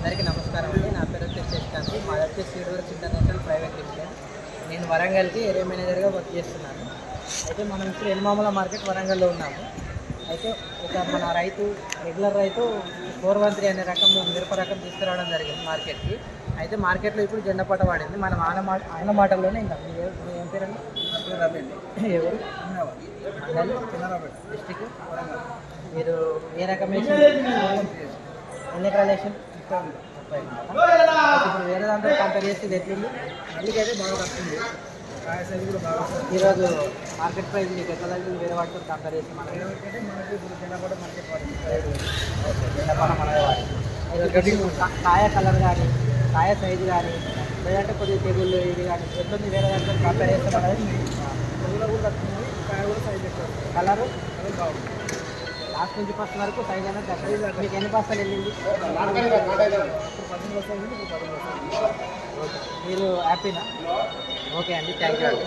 అందరికీ నమస్కారం అండి. నా పేరు వచ్చేసి శ్రీకాంత్ మాది వచ్చేసి seed works international private limited. నేను వరంగల్కి ఏరియా మేనేజర్గా వర్క్ చేస్తున్నాను. అయితే మనం ఇప్పుడు ఎల్మామల మార్కెట్ వరంగల్లో ఉన్నాము. అయితే ఒక మన రైతు రెగ్యులర్ రైతు ఫోర్ వన్ త్రీ అనే రకం మిరప రకం తీసుకురావడం జరిగింది మార్కెట్కి. అయితే మార్కెట్లో ఇప్పుడు జెండా పట్ట పడింది. మనం ఆయన మాట ఆయన మాటల్లోనే ఇంకా మీ ఏం పేరండి? ఎవరు? డిస్టిక్? మీరు ఏ రకం వేసి ఎన్ని ఎకరాలు వేసి ఇప్పుడు వేరే దాంట్లో కంపేర్ చేస్తే ఇది ఎట్లుంది నెల్లికైతే బాగా వస్తుంది. ఈరోజు మార్కెట్ ప్రైస్ మీకు ఎట్లా తగ్గింది వేరే వాటితో కంపేర్ చేస్తే మనకి. ఎందుకంటే మనకి ఇప్పుడు చిన్నపాటు మార్కెట్ పడింది చిన్నపాన మనదే వాడి. ఈరోజు కా- కాయ కలర్ కానీ కాయ సైజు కానీ లేదంటే కొద్దిగా తెగుళ్ళు ఇది కానీ ఎట్లుంది వేరే దాంట్లో కంపేర్ చేస్తే మనది కూడా కాయ కూడా సైజ్ కలరు అది బాగుంది. లాస్ట్ నుంచి ఫస్ట్ వరకు సైజ్ అనేది మీకు ఎన్ని బస్తాలు వెళ్ళింది? మీరు హ్యాపీనా ఓకే అండి థ్యాంక్ యూ అండి.